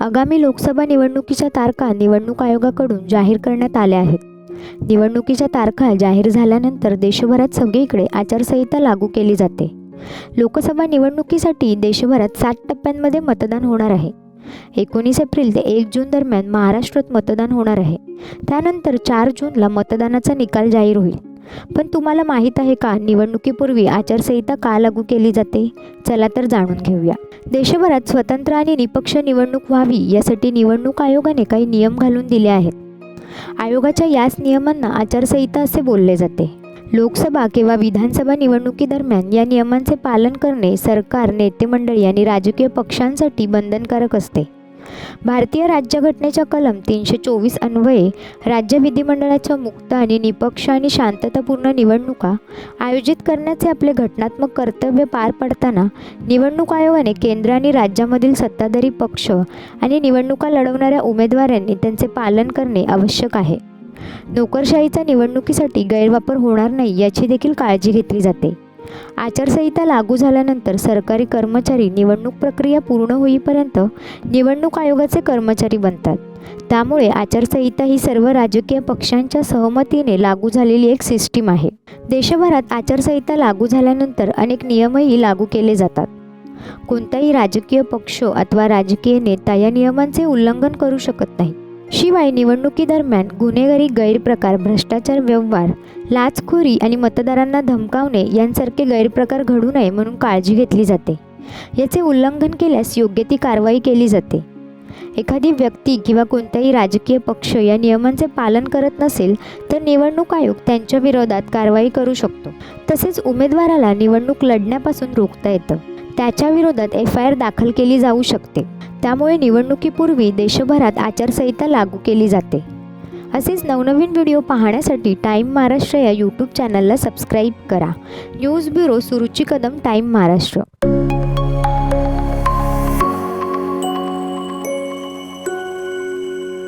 आगामी लोकसभा निवडणुकीच्या तारखा निवडणूक आयोगाकडून जाहीर करण्यात आल्या आहेत. निवडणुकीच्या तारखा जाहीर झाल्यानंतर देशभरात सगळीकडे आचारसंहिता लागू केली जाते. लोकसभा निवडणुकीसाठी देशभरात सात टप्प्यांमध्ये मतदान होणार आहे. एकोणीस एप्रिल ते एक जून दरम्यान महाराष्ट्रात मतदान होणार आहे. त्यानंतर चार जूनला मतदानाचा निकाल जाहीर होईल. पण तुम्हाला माहीत आहे का निवडणुकीपूर्वी आचारसंहिता का लागू केली जाते? चला तर जाणून घेऊया. देशभरात स्वतंत्र आणि निपक्ष निवडणूक व्हावी यासाठी निवडणूक आयोगाने काही नियम घालून दिले आहेत. आयोगाच्या याच नियमांना आचारसंहिता असे बोलले जाते. लोकसभा किंवा विधानसभा निवडणुकीदरम्यान या नियमांचे पालन करणे सरकार नेते मंडळी आणि राजकीय पक्षांसाठी बंधनकारक असते. भारतीय राज्यघटनेच्या कलम तीनशे चोवीस अन्वये राज्य विधिमंडळाच्या मुक्त आणि निपक्ष आणि शांततापूर्ण निवडणुका आयोजित करण्याचे आपले घटनात्मक कर्तव्य पार पडताना निवडणूक आयोगाने केंद्र आणि राज्यामधील सत्ताधारी पक्ष आणि निवडणुका लढवणाऱ्या उमेदवारांनी त्यांचे पालन करणे आवश्यक आहे. नोकरशाहीचा निवडणुकीसाठी गैरवापर होणार नाही याची देखील काळजी घेतली जाते. आचारसंहिता लागू झाल्यानंतर सरकारी कर्मचारी निवडणूक प्रक्रिया पूर्ण होईपर्यंत निवडणूक आयोगाचे कर्मचारी बनतात. त्यामुळे आचारसंहिता ही सर्व राजकीय पक्षांच्या सहमतीने लागू झालेली एक सिस्टीम आहे. देशभरात आचारसंहिता लागू झाल्यानंतर अनेक नियमही लागू केले जातात. कोणताही राजकीय पक्ष अथवा राजकीय नेता या नियमांचे उल्लंघन करू शकत नाही. शिवाय निवडणुकीदरम्यान गुन्हेगारी गैरप्रकार भ्रष्टाचार व्यवहार लाचखोरी आणि मतदारांना धमकावणे यांसारखे गैरप्रकार घडू नये म्हणून काळजी घेतली जाते. याचे उल्लंघन केल्यास योग्य ती कारवाई केली जाते. एखादी व्यक्ती किंवा कोणताही राजकीय पक्ष या नियमांचे पालन करत नसेल तर निवडणूक आयोग त्यांच्या विरोधात कारवाई करू शकतो. तसेच उमेदवाराला निवडणूक लढण्यापासून रोखता येतं. त्याच्या विरोधात एफ आय आर दाखल केली जाऊ शकते. त्यामुळे निवडणुकीपूर्वी देशभरात आचारसंहिता लागू केली जाते. असेच नवनवीन व्हिडिओ पाहण्यासाठी टाईम महाराष्ट्र या यूट्यूब चॅनलला सबस्क्राईब करा. News bureau Suruchi Kadam time Maharashtra.